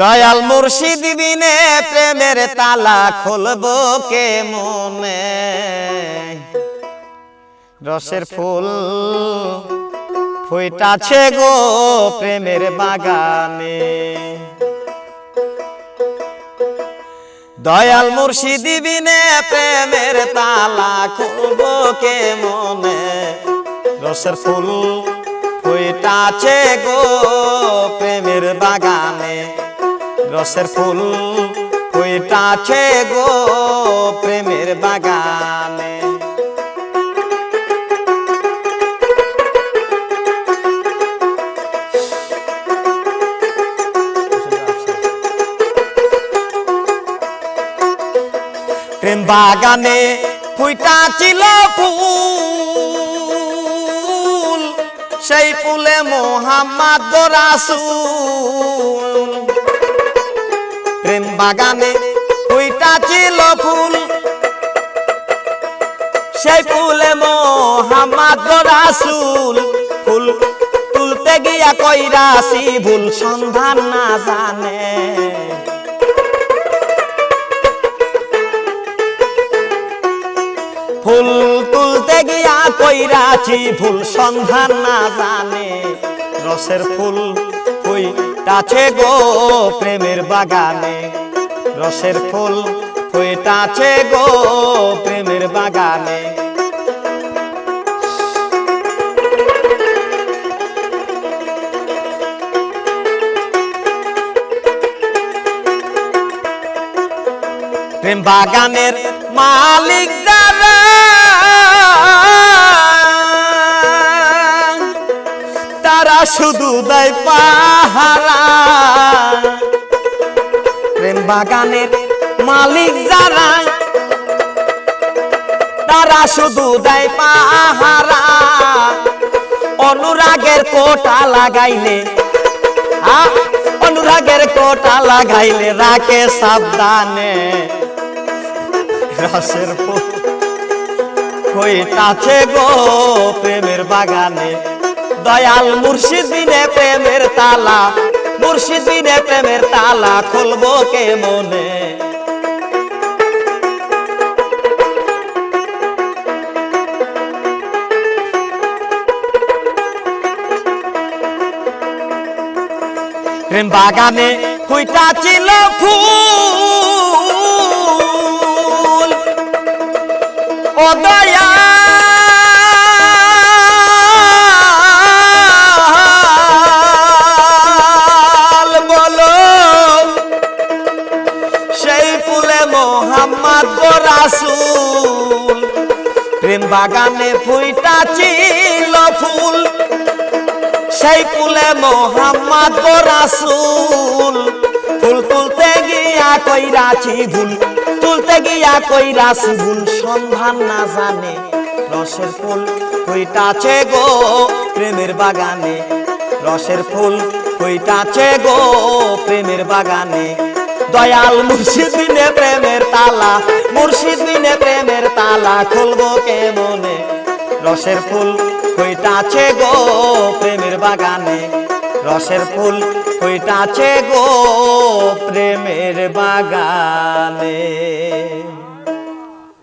দয়াল মুর্শিদ বিনে প্রেমের তালা খুলব কে মনে? রসের ফুল ফুইটাছে গো প্রেমের বাগানে। দয়াল মুর্শিদ বিনে প্রেমের তালা খুলব কে মনে? রসের ফুল ফুইটাছে গো প্রেমের বাগানে। রসের ফুল ফুইটাছে গো প্রেমের বাগানে। প্রেম বাগানে ফুইটা ছিল ফুল। ফুলে মোহাম্মদ রাসুল। প্রেম বাগানে কুইটা ছিল ফুল। সেই ফুলে মোহাম্মদ রাসুল, ফুল তুলতে গিয়া কইরাছি ভুল, সন্ধান না জানে। তুলতে গিয়া কইরাছি ফুল সন্ধান না জানে। রসের ফুল ফুই টাছে গো প্রেমের বাগানে। রসের ফুল ফুই টাছে গো প্রেমের বাগানে। প্রেম বাগানের মালিক যারা তারা শুধু দেয় পাহারা। প্রেম বাগানের মালিক যারা, তারা শুধু দেয় পাহারা। অনুরাগের কোটা লাগাইলে অনুরাগের কোটা লাগাইলে রাখে সাবধানে। রসের হইতাছে গো প্রেমের বাগানে। দয়াল মুর্শিদ বিনে প্রেমের তালা মুর্শিদ বিনে প্রেমের তালা খুলবো কে মনে? বাগানে কুইটা ছিল ফুল, ও দয়া প্রেম বাগানে ফুইটা ছিল ফুল। সেই ফুলে মোহাম্মদ রাসূল। ফুল তুলতে গিয়া কইরাছি ভুল তুলতে গিয়া কইরাছি ভুল সন্ধান না জানে রসের ফুল কইটাছে গো প্রেমের বাগানে। রসের ফুল কইটাছে গো প্রেমের বাগানে। দয়াল মুর্শিদ দিনে প্রেমের তালা মুর্শিদ দিনে প্রেমের তালা খুলবো কে মনে রসের ফুল কইটাছে গো প্রেমের বাগানে? রসের ফুল কইটাছে গো প্রেমের বাগানে?